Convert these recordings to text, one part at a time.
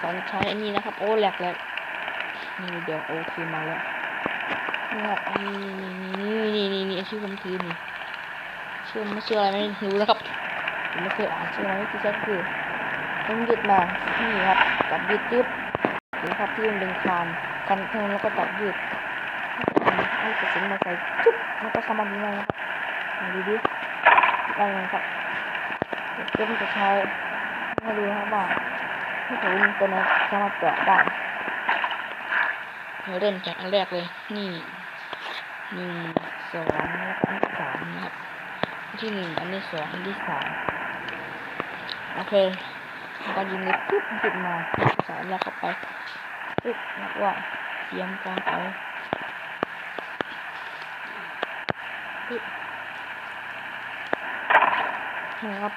สอนใช้อันนี้นะครับ โอ้แหลกแหลกนี่เดี๋ยวโอเคมาแล้วนี่นี่นี่นี่นี่ที่ผมถือนี่ชื่อไม่ชื่ออะไรไม่รู้นะครับผมไม่เคยอ่านชื่ออะไรที่ใช้คือต้องยึดมานี่ครับจับยึดยึดนี่ครับที่มันเป็นคานคันคันแล้วก็จับยึดเอากระสุนมาใส่จุ๊บมันก็ทำมันยังไงครับดูดิได้ไงครับเดี๋ยวผมจะใช้มาดูนะครับว่า ถ้าผมตัวนี้สามารถเจาะได้เราเริ่มจากอันแรกเลย นี่หนึ่งสองแล้วก็อันที่สามนะครับที่หนึ่งอันที่สองอันที่สามโอเคก็ยิงเลยปุ๊บหยุดมาสายแล้วเข้าไปปุ๊บแล้วก็เตรียมการเอาปุ๊บนะครับ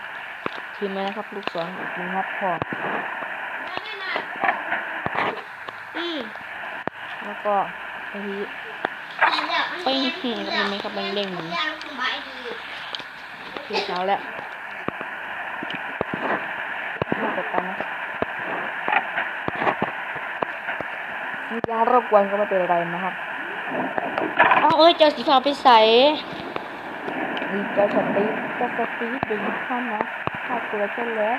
ทีมไหมนะครับ ลูกศรอีกนะครับพออืม แล้วก็บางทีไปไปเห็นกับมันไหมครับมันเด้งหนียังสบายดีทีเช้าแล้วไม่กดตันนะมียางรบกวนก็ไม่เป็นไรนะครับอ้าวเอ้ยเจ้าสีฟ้าไปใส่นี่เจ้าสตีฟเจ้าสตีฟดึงข้ามนะข้าเกลือเช่นแล้ว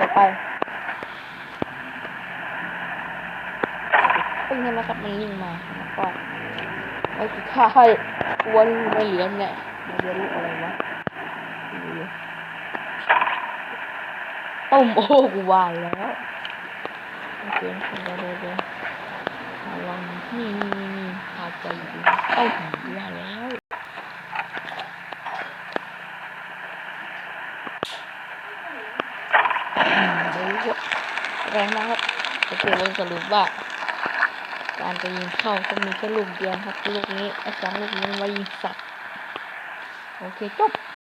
ต่อไป ปิ้งใช่ไหมครับมันนิ่งมาแล้วก็ไอ้สุดท้ายวนไม่เหลือเนี่ยมันจะรู้อะไรวะดูดิต้มโอ้กูวายแล้วโอเคเดี๋ยวเดี๋ยวเดี๋ยวระวังนี่นี่นี่นี่เอาไปดูเอ้าหูว่าแล้วอืมเดี๋ยวว่าแรงมากครับโอเคเราสรุปว่า การจะยิงเข้าก็มีแค่ลูกเดียวครับ ลูกนี้ไอ้สองลูกนี้ไว้ยิงสัตว์โอเคจบ